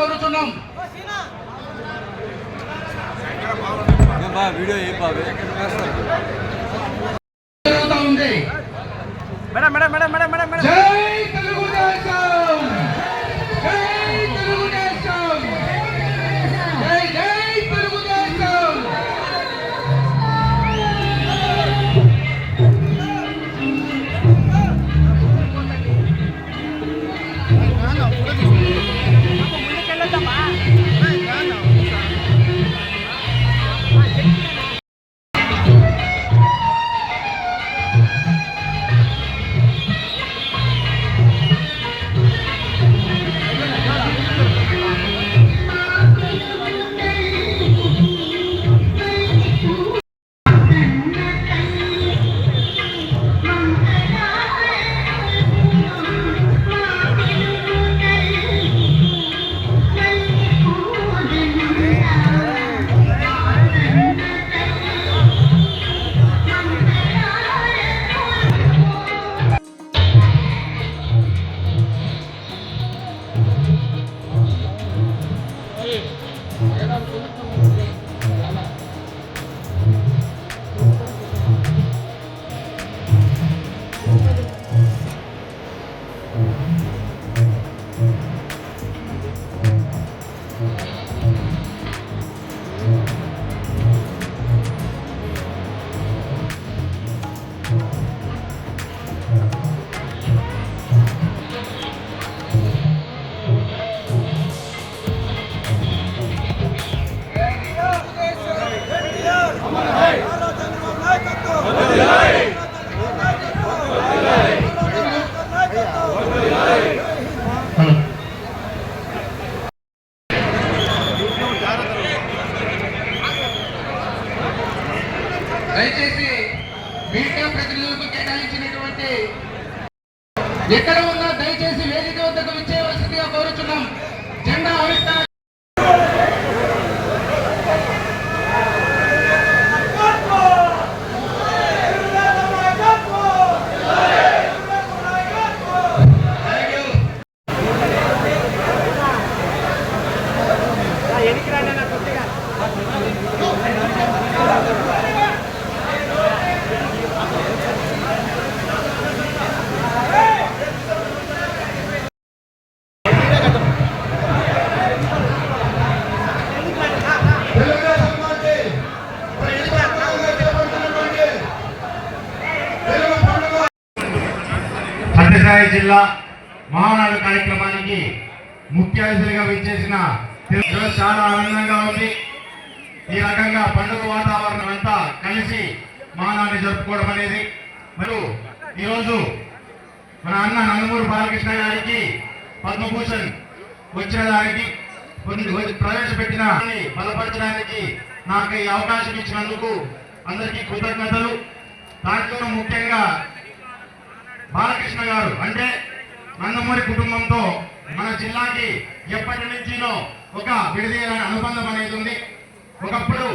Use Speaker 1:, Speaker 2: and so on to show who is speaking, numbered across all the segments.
Speaker 1: కోరుతున్నాం.
Speaker 2: వీడియో ఏ
Speaker 1: ఉంది
Speaker 2: madam madam madam madam madam madam
Speaker 1: இரண்டாவது
Speaker 3: సత్యసాయి జిల్లా మహానాడు కార్యక్రమానికి ముఖ్య అతిథిగా విచ్చేసిన చాలా ఆనందంగా ఉంది. ఈ రకంగా పండుగ వాతావరణం అంతా కలిసి మహానాడు జరుపుకోవడం అనేది. మరియు ఈరోజు మన అన్న నందమూరి బాలకృష్ణ గారికి పద్మభూషణ్ వచ్చిన దానికి కొన్ని ప్రవేశపెట్టిన బలపరచడానికి నాకు ఈ అవకాశం ఇచ్చినందుకు అందరికీ కృతజ్ఞతలు. దాంట్లో ముఖ్యంగా బాలకృష్ణ గారు అంటే నందమూరి కుటుంబంతో మన జిల్లాకి ఎప్పటి నుంచినో ఒక విడదీయని అనుబంధం అనేది ఉంది. ఒకప్పుడు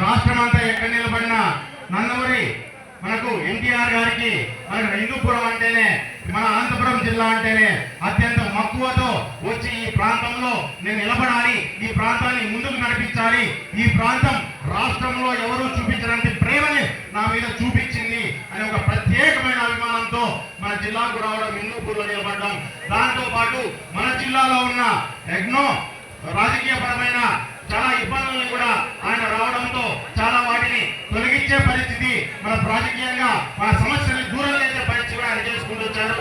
Speaker 3: రాష్ట్రం అంతా ఎక్కడ నిలబడిన నందమూరి మనకు ఎన్టీఆర్ గారికి మన హిందూపురం అంటేనే మన అనంతపురం జిల్లా అంటేనే అత్యంత మక్కువతో వచ్చి ఈ ప్రాంతంలో నేను నిలబడాలి ఈ ప్రాంతాన్ని ముందుకు నడిపించాలి ఈ ప్రాంతం రాష్ట్రంలో ఎవరూ చూపించినంత ప్రేమని నా మీద చూపించింది అనే ఒక ప్రత్యేకమైన అభిమానంతో మన జిల్లాకు రావడం హిందూపూర్లో నిలబడ్డాం. దాంతో పాటు మన జిల్లాలో ఉన్న ఎగ్నో రాజకీయ పరమైన చాలా ఇబ్బందులను కూడా ఆయన రావడంతో చాలా వాటిని తొలగించే పరిస్థితి మన రాజకీయంగా మన సమస్యల్ని దూరం చేసే పరిస్థితి కూడా ఆయన చేసుకుంటూ వచ్చారు.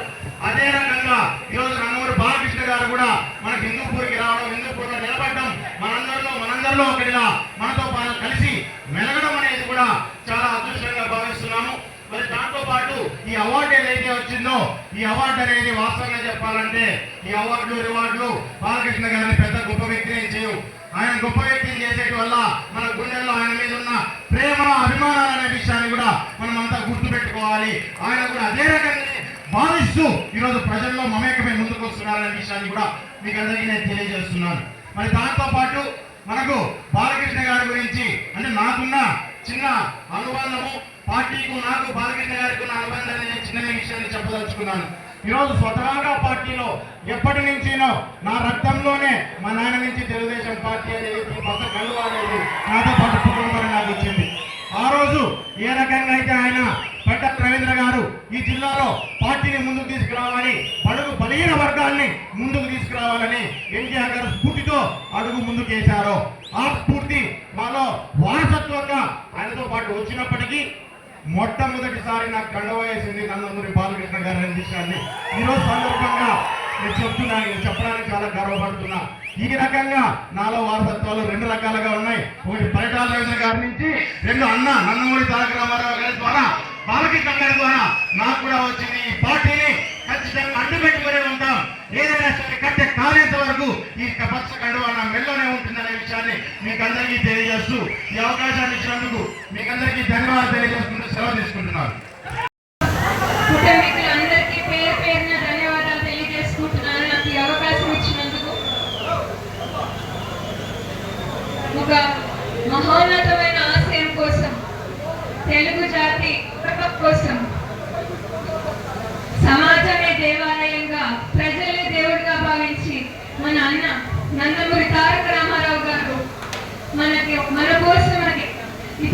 Speaker 3: అదే రకంగా ఈరోజు నంగమూరి బాలకృష్ణ గారు కూడా మనకి హిందూపూర్కి రావడం హిందూపూర్లో నిలబడ్డం మనందరిలో మనందరిలో ఒకటిగా మనతో ఈ అవార్డు ఏదైతే వచ్చిందో ఈ అవార్డు అనేది వాస్తవంగా చెప్పాలంటే ఈ అవార్డులు రివార్డులు బాలకృష్ణ గారిని పెద్ద గొప్ప వ్యక్తిని చేయవు ఆయన గొప్ప వ్యక్తిని చేసేటి వల్ల మన గుండెల్లో ఆయన మీద ఉన్న ప్రేమ అభిమానాలు అనే విషయాన్ని కూడా మనం అంతా గుర్తుపెట్టుకోవాలి. ఆయన కూడా అదే రకంగా భావిస్తూ ఈరోజు ప్రజల్లో మమేకమై ముందుకు వస్తున్నారనే విషయాన్ని కూడా మీకు అందరికీ నేను తెలియజేస్తున్నాను. మరి దాంతో పాటు మనకు బాలకృష్ణ గారి గురించి అంటే నాకున్న చిన్న అనుబంధము. పార్టీకు నాకు బాలకృష్ణ గారికి ఉన్న అనుబంధాన్ని నేను చిన్న విషయాన్ని చెప్పదలుచుకున్నాను. ఈరోజు స్వతహాగా పార్టీలో ఎప్పటి నుంచినో నా రక్తంలోనే మా నాన్న నుంచి తెలుగుదేశం పార్టీ అనేది కొత్త కళ్ళు అనేది నాతో పాటు కుటుంబం నాకు వచ్చింది ఆ రోజు ఏ రకంగా అయితే ఆయన పెద్ద రవీంద్ర గారు ఈ జిల్లాలో పార్టీని ముందుకు తీసుకురావాలి పడుగు బలహీన వర్గాల్ని ముందుకు తీసుకురావాలని ఎన్టీఆర్ గారు స్ఫూర్తితో అడుగు ముందుకు వేశారో ఆ స్ఫూర్తి మాలో వాస్ పాటు వచ్చినప్పటికీ మొట్టమొదటిసారి నాకు కండవ వేసింది నందమూరి బాలకృష్ణ గారు అనే విషయాన్ని ఈరోజు సందర్భంగా నేను చెప్తున్నాను నేను చెప్పడానికి చాలా గర్వపడుతున్నా. ఈ రకంగా నాలో వారసత్వాలు రెండు రకాలుగా ఉన్నాయి. ఒకటి పరిటాల రవీంద్ర గారి నుంచి రెండు అన్న నందమూరి తారక రామారావు గారి ద్వారా బాలకృష్ణ గారి ద్వారా నాకు కూడా వచ్చింది ఈ పార్టీని ఖచ్చితంగా అడ్డుపెట్టుకునే ఉంటాం ఏదైనా సరే కట్టె కాలేంత వరకు ఈ పచ్చ కండువ నా మెల్లోనే ఉంటుందనే విషయాన్ని మీకు అందరికీ తెలియజేస్తూ ఈ అవకాశాన్ని ఇచ్చినందుకు మీకు అందరికీ ధన్యవాదాలు తెలియజేసుకుంటూ సెలవు
Speaker 4: తీసుకుంటున్నారు. ధన్యవాదాలు అవకాశం ఇచ్చినందుకు ఒక మహోన్నతమైన ఆశయం కోసం తెలుగు జాతి కోసం సమాజమే దేవాలయంగా ప్రజలే దేవుడిగా భావించి మన అన్న నందమూరి తారక రామారావు గారు మనకి మన కోసం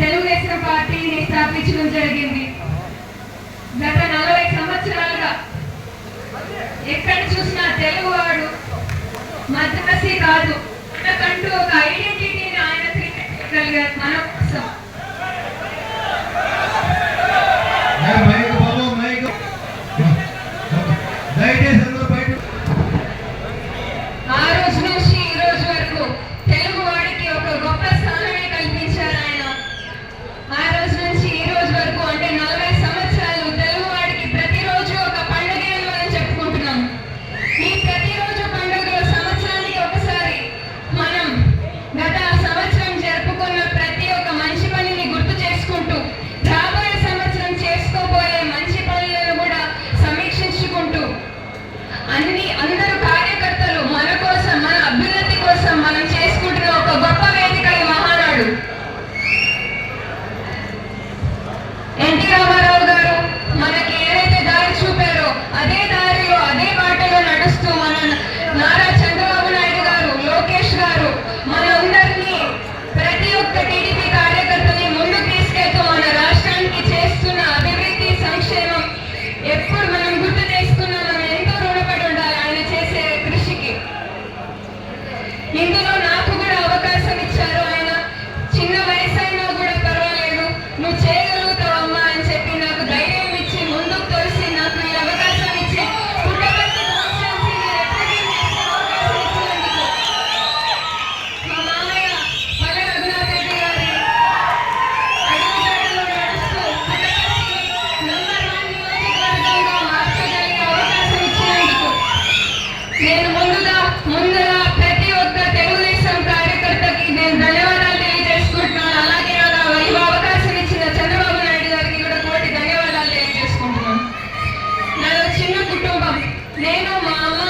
Speaker 4: తెలుగుదేశం పార్టీని స్థాపించడం జరిగింది. గత నలభై సంవత్సరాలుగా ఎక్కడ చూసినా తెలుగువాడు మద్రాసి కాదు. మనకంటూ ఒక ఐడెంటిటీని ఆయన క్రికెట్ చేయగలిగారు మనం ಹಿಂದಿನ నేను మా అమ్మ